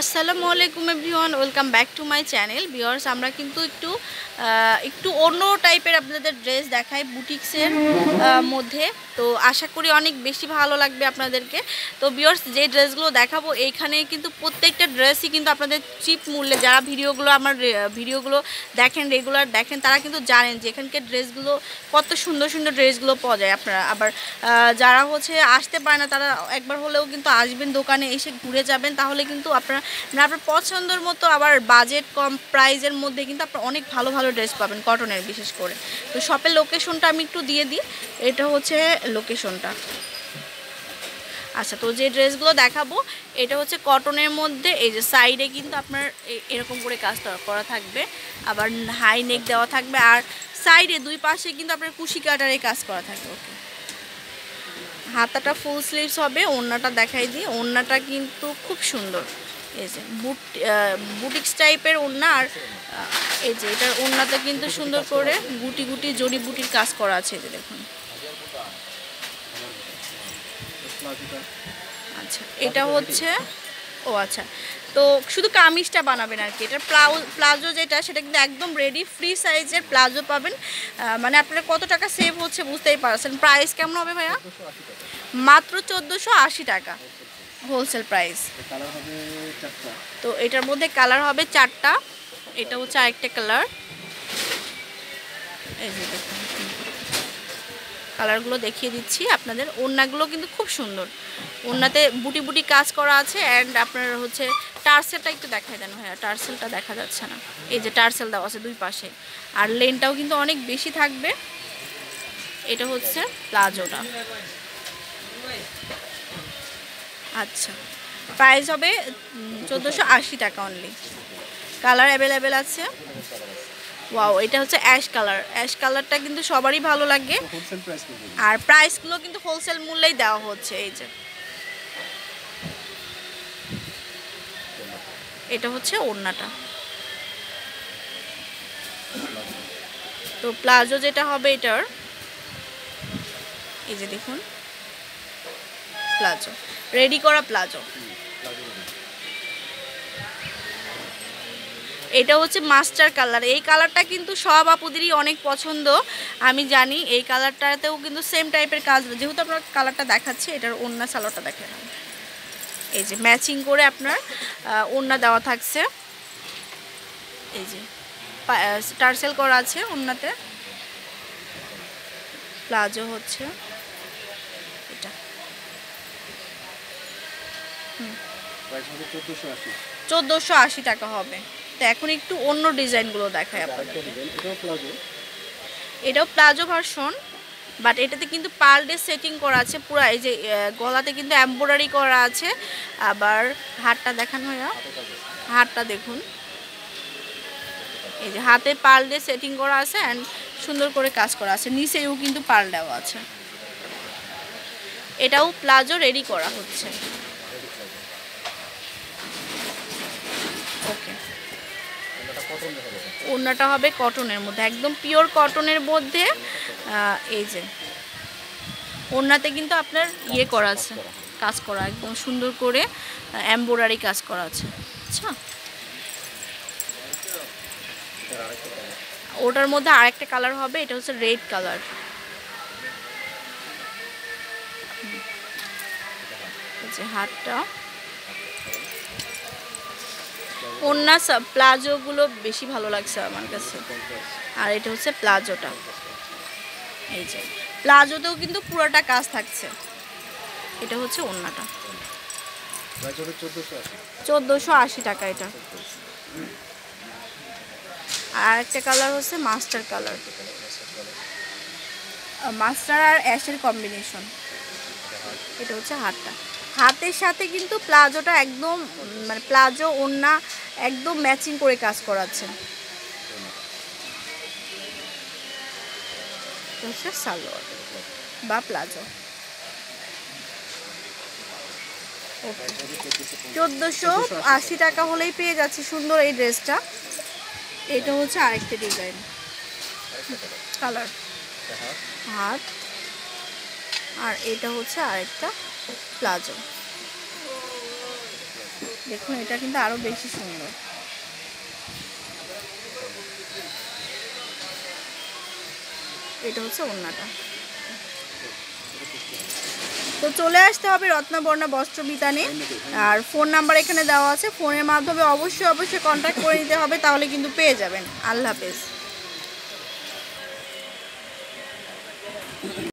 আসসালামু আলাইকুম everyone, welcome back to my channel. Viewers আমরা কিন্তু একটু একটু অন্য টাইপের আপনাদের ড্রেস দেখাই বুটিক্সের মধ্যে। তো আশা করি অনেক বেশি ভালো লাগবে আপনাদেরকে। তো বিয়ার্স যে ড্রেসগুলো দেখাবো, এইখানে কিন্তু প্রত্যেকটা ড্রেসই কিন্তু আপনাদের চিপ মূল্যে, যারা ভিডিওগুলো আমার ভিডিওগুলো দেখেন রেগুলার দেখেন, তারা কিন্তু জানেন যে এখানকার ড্রেসগুলো কত সুন্দর সুন্দর ড্রেসগুলো পাওয়া যায় আপনারা। আবার যারা হচ্ছে আসতে পারে না, তারা একবার হলেও কিন্তু আসবেন দোকানে, এসে ঘুরে যাবেন, তাহলে কিন্তু আপনারা মানে আপনার পছন্দের মতো আবার বাজেট কম প্রাইজের মধ্যে কিন্তু আপনার অনেক ভালো ভালো ড্রেস পাবেন কটনের বিশেষ করে। তো শপের লোকেশনটা আমি একটু দিয়ে দিই। এটা হচ্ছে লোকেশনটা আচ্ছা তো যে ড্রেসগুলো দেখাবো, এটা হচ্ছে কটনের মধ্যে, এই যে সাইডে কিন্তু আপনার এরকম করে কাজ করা থাকবে। আবার হাই নেক দেওয়া থাকবে, আর সাইডে দুই পাশে কিন্তু আপনার কুশি কাটারে কাজ করা থাকবে ওকে হাতাটা ফুল স্লিভস হবে, ওড়নাটা দেখাই দিই, ওড়নাটা কিন্তু খুব সুন্দর। এই যে বুট বুটিক্স টাইপের ওড়না আর এই যে এটার ওড়নাতে কিন্তু সুন্দর করে গুটি গুটি জড়ি বুটির কাজ করা আছে যে দেখুন। আচ্ছা এটা হচ্ছে ও আচ্ছা তো শুধু কামিজটা বানাবেন আর কি। এটা প্লাজো যেটা সেটা কিন্তু একদম রেডি ফ্রি সাইজের প্লাজো পাবেন। মানে আপনারা কত টাকা সেভ হচ্ছে বুঝতেই পারছেন। প্রাইস কেমন হবে ভাইয়া? মাত্র চোদ্দোশো আশি টাকা। Wholesale price. তো এটার মধ্যে কালার হবে চারটা। এটা হচ্ছে আরেকটা কালার কালারগুলো দেখিয়ে দিচ্ছি আপনাদের। ওড়নাগুলো কিন্তু খুব সুন্দর। ওড়নাতে বুটি বুটি কাজ করা আছে অ্যান্ড আপনার হচ্ছে টার্সেলটা একটু দেখায় দেন ভাইয়া। টার্সেলটা দেখা যাচ্ছে না। এই যে টার্সেল দেওয়া আছে দুই পাশে। আর লেনটাও কিন্তু অনেক বেশি থাকবে। এটা হচ্ছে প্লাজোটা। আচ্ছা। প্রাইস হবে চোদ্দোশো আশি টাকা অনলি কালার অ্যাভেলেবেল আছে। ওয়াও এটা হচ্ছে অ্যাশ কালার অ্যাশ কালারটা কিন্তু সবারই ভালো লাগে। আর প্রাইসগুলো কিন্তু হোলসেল মূল্যেই দেওয়া হচ্ছে এই যে। এটা হচ্ছে ওড়নাটা। তো প্লাজো যেটা হবে এটার এই যে দেখুন প্লাজো। রেডি করা প্লাজো। এটা হচ্ছে মাস্টার কালার। এই কালারটা কিন্তু সব আপুদেরই অনেক পছন্দ। আমি জানি এই কালারটাতেও কিন্তু সেম টাইপের কাজ। যেহেতু আপনার কালারটা দেখাচ্ছে, এটার ওড়না সালোয়ারটা দেখে এই যে ম্যাচিং করে আপনার ওড়না দেওয়া থাকছে। এই যে টার্সেল করা আছে ওড়নাতে। প্লাজো হচ্ছে এটা চোদ্দোশো আশি। টাকা হবে। তো এখন একটু অন্য ডিজাইনগুলো দেখায় আপনাদের এটাও প্লাজো ভার্সন বাট এটাতে কিন্তু পার ডে সেটিং করা আছে পুরো এই যে গলাতে কিন্তু এম্ব্রয়ডারি করা আছে। আবার হাতটা দেখানো হয় হাতটা দেখুন। এই যে হাতে পাল দিয়ে সেটিং করা আছে অ্যান্ড সুন্দর করে কাজ করা আছে। নিচেও কিন্তু পাল দেওয়া আছে। এটাও প্লাজো রেডি করা হচ্ছে ওকে ওড়নাটা হবে কটনের মধ্যে, একদম পিওর কটনের মধ্যে এই যে। ওড়নাতে কিন্তু আপনার ইয়ে করা আছে, কাজ করা, একদম সুন্দর করে এম্ব্রয়ডারি কাজ করা আছে। আচ্ছা। ওটার মধ্যে আরেকটা কালার হবে, এটা হচ্ছে রেড কালার হাতটা। ওন্না প্লাজোগুলো বেশি ভালো লাগছে আমার কাছে। আর এটা হচ্ছে প্লাজোটা। এই যে, প্লাজোতেও কিন্তু পুরোটা কাজ থাকছে। এটা হচ্ছে ওন্নাটা। চোদ্দোশো আশি টাকা এটা। আর একটা কালার হচ্ছে মাস্টার কালার। মাস্টার আর অ্যাশের কম্বিনেশন। এটা হচ্ছে হাতটা হাতের সাথে কিন্তু প্লাজোটা একদম মানে প্লাজো ওড়না একদম ম্যাচিং করে কাজ করাচ্ছে হচ্ছে সালোয়ার বা প্লাজো। চোদ্দোশো আশি টাকা হলেই পেয়ে যাচ্ছে সুন্দর এই ড্রেসটা। এটা হচ্ছে আরেকটা ডিজাইন। কালার। হাত। আর এটা হচ্ছে আরেকটা প্লাজো। দেখুন, এটা কিন্তু আরও বেশি সুন্দর। এটা হচ্ছে ওন্নাটা তো চলে আসতে হবে রত্নবর্ণা বস্ত্র বিতানে আর ফোন নাম্বার এখানে দেওয়া আছে। ফোনের মাধ্যমে অবশ্যই অবশ্যই কন্ট্যাক্ট করে নিতে হবে, তাহলে কিন্তু পেয়ে যাবেন। আল্লাহ হাফেজ।